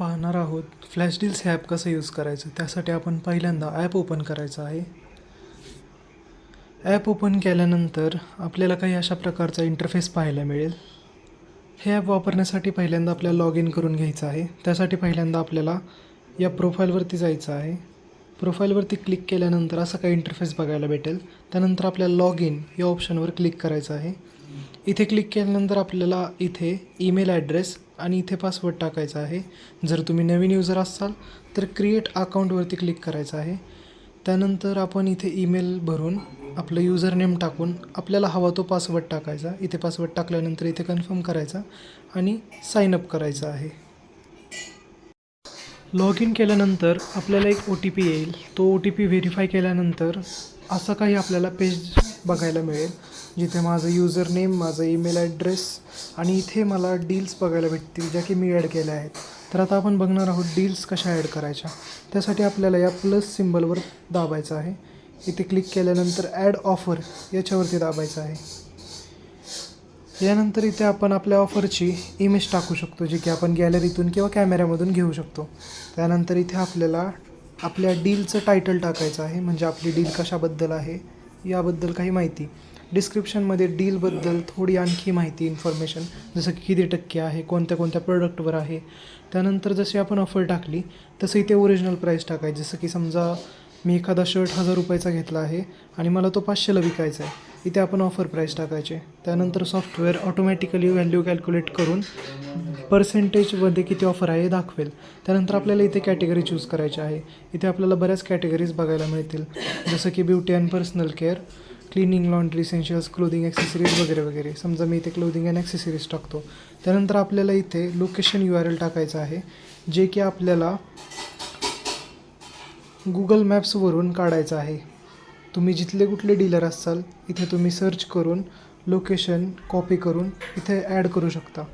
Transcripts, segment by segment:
पाहणार आहोत. Flash deals हे ॲप कसं यूज करायचं? त्यासाठी आपण पहिल्यांदा ॲप ओपन करायचं आहे. ॲप ओपन केल्यानंतर आपल्याला काही अशा प्रकारचा इंटरफेस पाहायला मिळेल. हे ॲप वापरण्यासाठी पहिल्यांदा आपल्याला लॉग इन करून घ्यायचं आहे. त्यासाठी पहिल्यांदा आपल्याला या प्रोफाईलवरती जायचं आहे. प्रोफाईलवरती क्लिक केल्यानंतर असा काही इंटरफेस बघायला भेटेल. त्यानंतर आपल्याला लॉग इन या ऑप्शनवर क्लिक करायचं आहे. इथे क्लिक केल्यानंतर आपल्याला इथे ईमेल ॲड्रेस आणि इथे पासवर्ड टाकायचा आहे. जर तुम्ही नवीन युजर असाल तर क्रिएट अकाउंटवरती क्लिक करायचं आहे. त्यानंतर आपण इथे ईमेल भरून आपलं युजर नेम टाकून आपल्याला हवा तो पासवर्ड टाकायचा. इथे पासवर्ड टाकल्यानंतर इथे कन्फर्म करायचा आणि साइन अप करायचं आहे. लॉग इन केल्यानंतर आपल्याला एक ओ टी पी येईल. तो ओ टी पी व्हेरीफाय केल्यानंतर असं काही आपल्याला पेज बघायला मिळेल. जिथे माझं युजर नेम माझं ईमेल ॲड्रेस आणि इथे मला डील्स बघायला भेटतील ज्या की मी ॲड केल्या आहेत. तर आता आपण बघणार आहोत डील्स कशा ॲड करायच्या. त्यासाठी आपल्याला या प्लस सिम्बलवर दाबायचं आहे. इथे क्लिक केल्यानंतर ॲड ऑफर याच्यावरती दाबायचं आहे. यानंतर इथे आपण आपल्या ऑफरची इमेज टाकू शकतो जी की आपण गॅलरीतून किंवा कॅमेऱ्यामधून घेऊ शकतो. त्यानंतर इथे आपल्याला आपल्या डीलचं टायटल टाकायचं आहे म्हणजे आपली डील कशाबद्दल आहे याबद्दल काही माहिती. डिस्क्रिप्शनमध्ये डीलबद्दल थोडी आणखी माहिती इन्फॉर्मेशन जसं की किती टक्के आहे कोणत्या कोणत्या प्रोडक्टवर आहे. त्यानंतर जशी आपण ऑफर टाकली तसं इथे ओरिजिनल प्राईस टाकायची. जसं की समजा मी एखादा शर्ट हजार रुपयाचा घेतला आहे आणि मला तो पाचशेला विकायचा आहे. इथे आपण ऑफर प्राईस टाकायचे. त्यानंतर सॉफ्टवेअर ऑटोमॅटिकली व्हॅल्यू कॅल्क्युलेट करून पर्सेंटेजमध्ये किती ऑफर आहे दाखवेल. त्यानंतर आपल्याला इथे कॅटेगरी चूज करायची आहे. इथे आपल्याला बऱ्याच कॅटेगरीज बघायला मिळतील. जसं की beauty and personal care cleaning laundry essentials clothing accessories वगैरे वगैरे. समजा मी इथे क्लोदिंग अँड ॲक्सेसरीज टाकतो. त्यानंतर आपल्याला इथे लोकेशन यू आर एल टाकायचं आहे जे की आपल्याला गुगल मॅप्सवरून काढायचं आहे. तुम्ही जिथले कुठले डीलर असाल इथे तुम्ही सर्च करून लोकेशन कॉपी करून इथे ॲड करू शकता.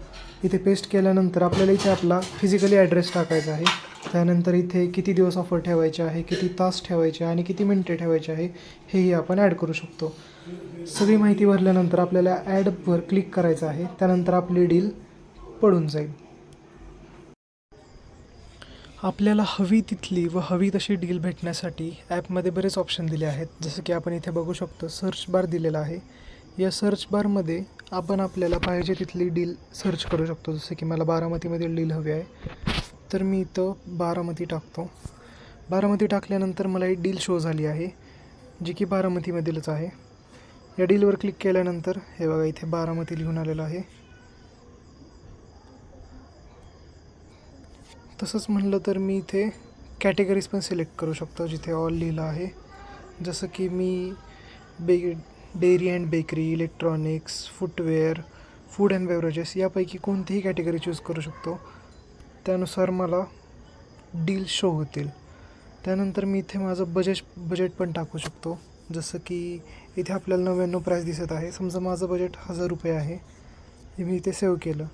इथे पेस्ट केल्यानंतर आपल्याला इथे आपला फिजिकली ॲड्रेस टाकायचा आहे. त्यानंतर इथे किती दिवस ऑफर ठेवायचे आहे किती तास ठेवायचे आणि किती मिनटे ठेवायचे आहे हेही आपण ॲड करू शकतो. सगळी माहिती भरल्यानंतर आपल्याला ॲडवर क्लिक करायचं आहे. त्यानंतर आपली डील पडून जाईल. आपल्याला हवी तिथली व हवी तशी डील भेटण्यासाठी ॲपमध्ये बरेच ऑप्शन दिले आहेत. जसं की आपण इथे बघू शकतो सर्च बार दिलेला आहे. या सर्च बारमध्ये आपण आपल्याला पाहिजे तिथली डील सर्च करू शकतो. जसं की मला बारामतीमधील डील हवी आहे. तर मी इथं बारामती टाकतो. बारामती टाकल्यानंतर मला एक डील शो झाली आहे जी की बारामतीमधीलच आहे. या डीलवर क्लिक केल्यानंतर हे बघा इथे बारामती लिहून आलेलं आहे. तसंच म्हणलं तर मी इथे कॅटेगरीज पण सिलेक्ट करू शकतो जिथे ऑल लिहिलं आहे. जसं की मी बे dairy and bakery electronics footwear food and beverages यापैकी कोणतीही कॅटेगरी चूज करू शकतो. त्यानुसार मला डील शो होतील. त्यानंतर मी इथे माझं बजेट बजेट पण टाकू शकतो. जसं की इथे आपल्याला नव्याण्णव प्राईस दिसत आहे. समजा माझं बजेट हजार रुपये आहे. हे मी इथे सेव्ह केलं.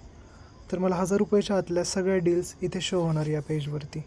तर मला हजार रुपयाच्या आतल्या सगळ्या डील्स इथे शो होणार या पेजवरती